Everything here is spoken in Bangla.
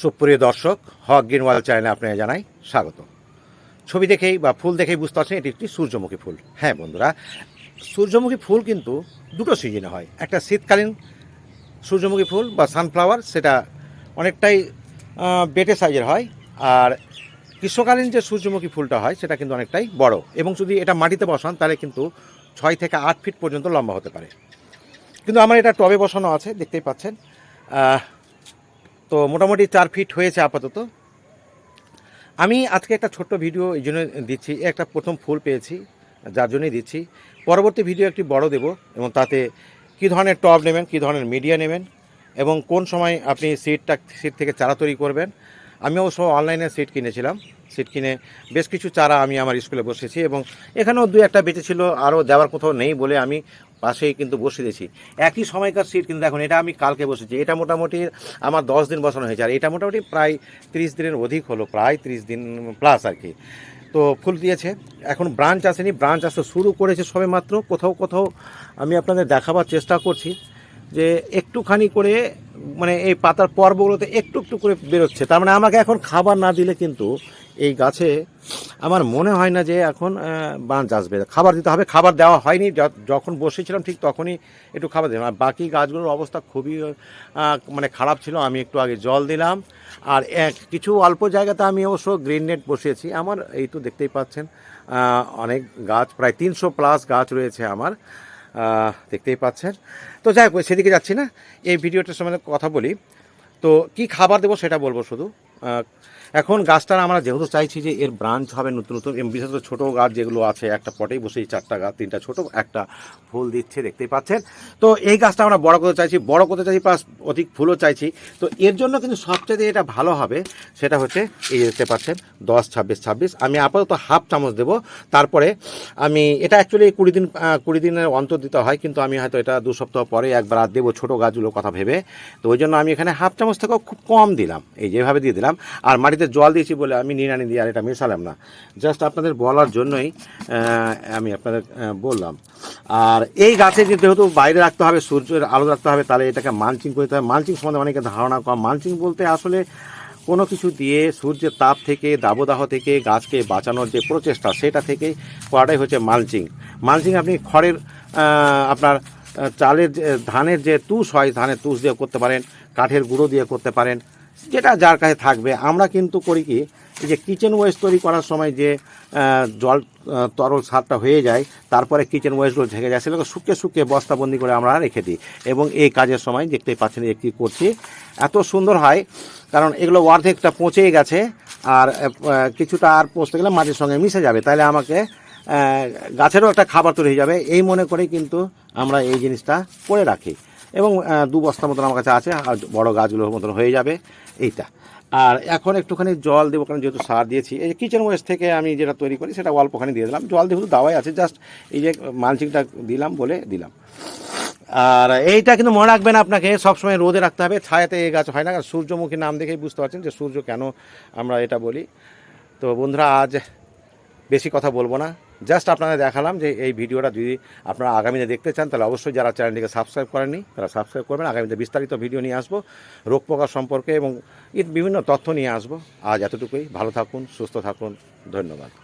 সুপ্রিয় দর্শক, হক গ্রিনওয়াল চ্যানেলে আপনাকে জানাই স্বাগত। ছবি দেখেই বা ফুল দেখেই বুঝতে পারছেন, এটি একটি সূর্যমুখী ফুল। হ্যাঁ বন্ধুরা, সূর্যমুখী ফুল কিন্তু দুটো সিজনে হয়। একটা শীতকালীন সূর্যমুখী ফুল বা সানফ্লাওয়ার সেটা অনেকটাই বেটে সাইজের হয়। আর গ্রীষ্মকালীন যে সূর্যমুখী ফুলটা হয়, সেটা কিন্তু অনেকটাই বড়। এবং যদি এটা মাটিতে বসান, তাহলে কিন্তু ছয় থেকে আট ফিট পর্যন্ত লম্বা হতে পারে। কিন্তু আমার এটা টবে বসানো আছে, দেখতেই পাচ্ছেন। তো মোটামুটি চার ফিট হয়েছে আপাতত। আমি আজকে একটা ছোট্ট ভিডিও এই জন্য দিচ্ছি একটা প্রথম ফুল পেয়েছি, যার জন্যই দিচ্ছি। পরবর্তী ভিডিও একটি বড় দেব এবং তাতে কী ধরনের টপ নেবেন, কী ধরনের মিডিয়া নেবেন এবং কোন সময় আপনি সিটটা সিট থেকে চারা তৈরি করবেন আমি অবশ্য অনলাইনে সিট কিনেছিলাম। সিট কিনে বেশ কিছু চারা আমি আমার স্কুলে বসেছি এবং এখানেও দু একটা বেঁচেছিল আরও দেওয়ার কোথাও নেই বলে আমি পাশেই কিন্তু বসে দিয়েছি একই সময়কার সিট কিন্তু দেখুন, এটা আমি কালকে বসেছি। এটা মোটামুটি আমার দশ দিন বসানো হয়েছে, আর এটা মোটামুটি প্রায় ত্রিশ দিনের অধিক হলো, প্রায় তিরিশ দিন প্লাস আর কি। তো ফুল দিয়েছে। এখন ব্রাঞ্চ আসেনি ব্রাঞ্চ আসতে শুরু করেছে সবে মাত্র। কোথাও কোথাও আমি আপনাদের দেখাবার চেষ্টা করছি। যে একটুখানি করে মানে এই পাতার পর্বগুলোতে একটু একটু করে বেরোচ্ছে। তার মানে আমাকে এখন খাবার না দিলে কিন্তু এই গাছে আমার মনে হয় না যে এখন বাঁচ আসবে খাবার দিতে হবে, খাবার দেওয়া হয়নি। যখন বসেছিলাম ঠিক তখনই একটু খাবার দিলাম। আর বাকি গাছগুলোর অবস্থা খুবই মানে খারাপ ছিল। আমি একটু আগে জল দিলাম। আর এক, কিছু অল্প জায়গাতে আমি অবশ্য গ্রিন নেট বসিয়েছি। আমার এই তো দেখতেই পাচ্ছেন অনেক গাছ, প্রায় তিনশো প্লাস গাছ রয়েছে আমার। দেখতেই পাচ্ছেন। তো যাই হোক, সেদিকে যাচ্ছি না। এই ভিডিওটার সময় কথা বলি। তো কি খাবার দেবো সেটা বলব শুধু? এখন গাছটার আমরা যেহেতু চাইছি যে এর ব্রাঞ্চ হবে নতুন নতুন বিশেষত ছোটো গাছ যেগুলো আছে, একটা পটেই বসেই চারটা গাছ, তিনটা ছোট, একটা ফুল দিচ্ছে, দেখতেই পাচ্ছেন। তো এই গাছটা আমরা বড় করতে চাইছি, বড় করতে চাইছি প্লাস অধিক ফুলও চাইছি। তো এর জন্য কিন্তু সবচেয়ে এটা ভালো হবে, সেটা হচ্ছে এই দেখতে পাচ্ছেন, দশ, ছাব্বিশ ছাব্বিশ। আমি আপাতত হাফ চামচ দেবো। তারপরে আমি, এটা অ্যাকচুয়ালি কুড়ি দিন কুড়ি দিনের অন্তর দিতে হয়, কিন্তু আমি হয়তো এটা দু সপ্তাহ পরে একবার আর দেবো ছোটো গাছগুলোর কথা ভেবে। তো ওই জন্য আমি এখানে হাফ চামচ থেকেও খুব কম দিলাম। এই যেভাবে দিয়ে দিলাম আর মাটিতে জল দিয়েছি বলে আমি নিনানি দিয়ে আর এটা মেশালাম না। জাস্ট আপনাদের বলার জন্যই আমি আপনাদের বললাম। আর এই গাছে যেহেতু বাইরে রাখতে হবে, সূর্যের আলো রাখতে হবে, তাহলে এটাকে মালচিং করতে হবে। মালচিং সম্বন্ধে অনেকে ধারণা কম। মালচিং বলতে আসলে কোনো কিছু দিয়ে সূর্যের তাপ থেকে, দাবদাহ থেকে, গাছকে বাঁচানোর যে প্রচেষ্টা, সেটা থেকে করাটাই হচ্ছে মালচিং মালচিং আপনি খড়ের আপনার চালের যে, ধানের যে তুষ হয়, ধানের তুষ দিয়ে করতে পারেন, কাঠের গুঁড়ো দিয়ে করতে পারেন যেটা যার কাছে থাকবে। আমরা কিন্তু করি কি যে কিচেন ওয়েস্ট তৈরি করার সময় যে জল তরল সারটা হয়ে যায়, তারপরে কিচেন ওয়েস্টগুলো ঢেকে যায় সেগুলো শুকিয়ে শুকিয়ে বস্তাবন্দি করে আমরা রেখে দিই। এবং এই কাজের সময় দেখতেই পাচ্ছেন কী করছি। এত সুন্দর হয়, কারণ এগুলো অর্ধেকটা পচে গেছে, আর কিছুটা আর পচতে গেলে মাটির সঙ্গে মিশে যাবে। তাহলে আমাকে গাছেরও একটা খাবার তৈরি হয়ে যাবে। এই মনে করেই কিন্তু আমরা এই জিনিসটা করে রাখি। এবং দু বস্তা মতন আমার কাছে আছে, আর বড় গাছগুলোর মতন হয়ে যাবে এইটা। আর এখন একটুখানি জল দেবো, কারণ যেহেতু সার দিয়েছি, এই যে কিচেন ওয়েস্ট থেকে আমি যেটা তৈরি করি, সেটা অল্পখানি দিয়ে দিলাম। জল যেহেতু দাওয়াই আছে জাস্ট এই যে মালচিংটা দিলাম বলে দিলাম। আর এইটা কিন্তু মনে রাখবেন আপনাকে, সবসময় রোদে রাখতে হবে, ছায়াতে এই গাছ হয় না, কারণ সূর্যমুখী নাম দেখেই বুঝতে পারছেন যে সূর্য কেন আমরা এটা বলি। তো বন্ধুরা, আজ বেশি কথা বলব না। জাস্ট আপনাদের দেখালাম যে এই ভিডিওটা যদি আপনারা আগামীতে দেখতে চান, তাহলে অবশ্যই যারা চ্যানেলটিকে সাবস্ক্রাইব করেননি, তারা সাবস্ক্রাইব করবেন। আগামীতে বিস্তারিত ভিডিও নিয়ে আসব, রোগ প্রকার সম্পর্কে এবং বিভিন্ন তথ্য নিয়ে আসব। আজ এতটুকুই। ভালো থাকুন, সুস্থ থাকুন। ধন্যবাদ।